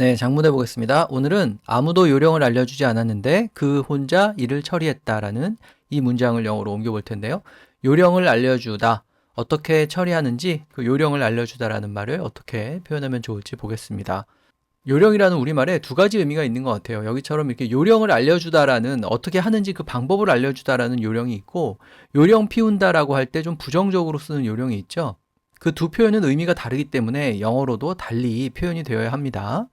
네, 장문해 보겠습니다. 오늘은 아무도 요령을 알려주지 않았는데 그 혼자 일을 처리했다라는 이 문장을 영어로 옮겨 볼 텐데요. 요령을 알려주다. 어떻게 처리하는지 그 요령을 알려주다라는 말을 어떻게 표현하면 좋을지 보겠습니다. 요령이라는 우리말에 두 가지 의미가 있는 것 같아요. 여기처럼 이렇게 요령을 알려주다라는 어떻게 하는지 그 방법을 알려주다라는 요령이 있고 요령 피운다라고 할 때 좀 부정적으로 쓰는 요령이 있죠. 그 두 표현은 의미가 다르기 때문에 영어로도 달리 표현이 되어야 합니다.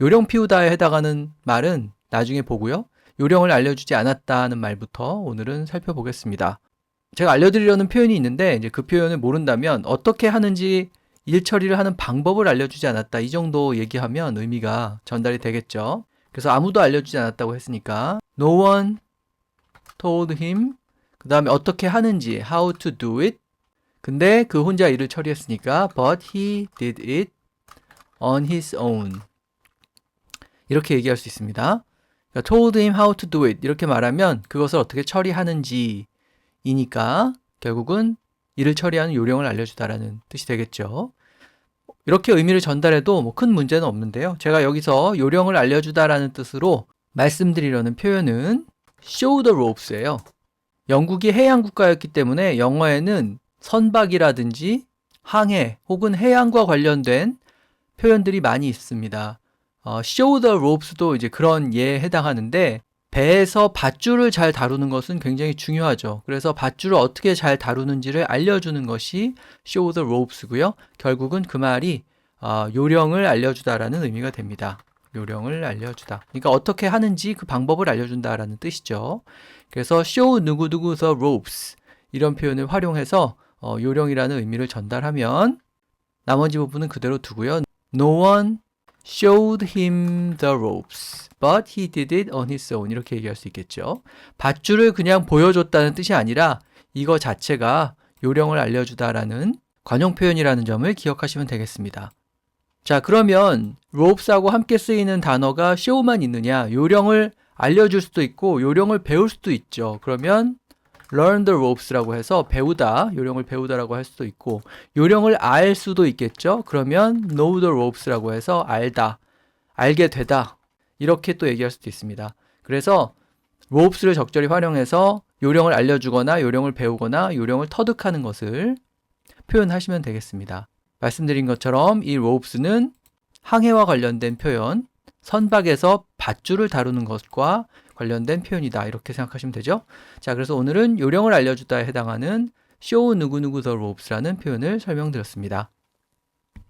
요령 피우다에 해당하는 말은 나중에 보고요. 요령을 알려주지 않았다는 말부터 오늘은 살펴보겠습니다. 제가 알려드리려는 표현이 있는데 이제 그 표현을 모른다면 어떻게 하는지 일 처리를 하는 방법을 알려주지 않았다. 이 정도 얘기하면 의미가 전달이 되겠죠. 그래서 아무도 알려주지 않았다고 했으니까. No one told him. 그 다음에 어떻게 하는지 how to do it. 근데 그 혼자 일을 처리했으니까 but he did it on his own. 이렇게 얘기할 수 있습니다. 그러니까 told him how to do it. 이렇게 말하면 그것을 어떻게 처리하는지 이니까 결국은 일을 처리하는 요령을 알려주다라는 뜻이 되겠죠. 이렇게 의미를 전달해도 뭐 큰 문제는 없는데요. 제가 여기서 요령을 알려주다라는 뜻으로 말씀드리려는 표현은 show the ropes예요. 영국이 해양 국가였기 때문에 영어에는 선박이라든지 항해 혹은 해양과 관련된 표현들이 많이 있습니다. 어, show the ropes도 이제 그런 예에 해당하는데 배에서 밧줄을 잘 다루는 것은 굉장히 중요하죠. 그래서 밧줄을 어떻게 잘 다루는지를 알려주는 것이 show the ropes고요. 결국은 그 말이 어, 요령을 알려주다라는 의미가 됩니다. 요령을 알려주다. 그러니까 어떻게 하는지 그 방법을 알려준다라는 뜻이죠. 그래서 show 누구누구 the ropes 이런 표현을 활용해서 어, 요령이라는 의미를 전달하면 나머지 부분은 그대로 두고요. No one showed him the ropes, but he did it on his own. 이렇게 얘기할 수 있겠죠. 밧줄을 그냥 보여줬다는 뜻이 아니라 이거 자체가 요령을 알려주다라는 관용 표현이라는 점을 기억하시면 되겠습니다. 자, 그러면 ropes하고 함께 쓰이는 단어가 show만 있느냐? 요령을 알려줄 수도 있고 요령을 배울 수도 있죠. 그러면 learn the ropes라고 해서 배우다, 요령을 배우다라고 할 수도 있고 요령을 알 수도 있겠죠. 그러면 know the ropes라고 해서 알다, 알게 되다 이렇게 또 얘기할 수도 있습니다. 그래서 ropes를 적절히 활용해서 요령을 알려주거나 요령을 배우거나 요령을 터득하는 것을 표현하시면 되겠습니다. 말씀드린 것처럼 이 ropes는 항해와 관련된 표현, 선박에서 밧줄을 다루는 것과 관련된 표현이다. 이렇게 생각하시면 되죠. 자, 그래서 오늘은 요령을 알려주다에 해당하는 show 누구누구 the ropes라는 표현을 설명드렸습니다.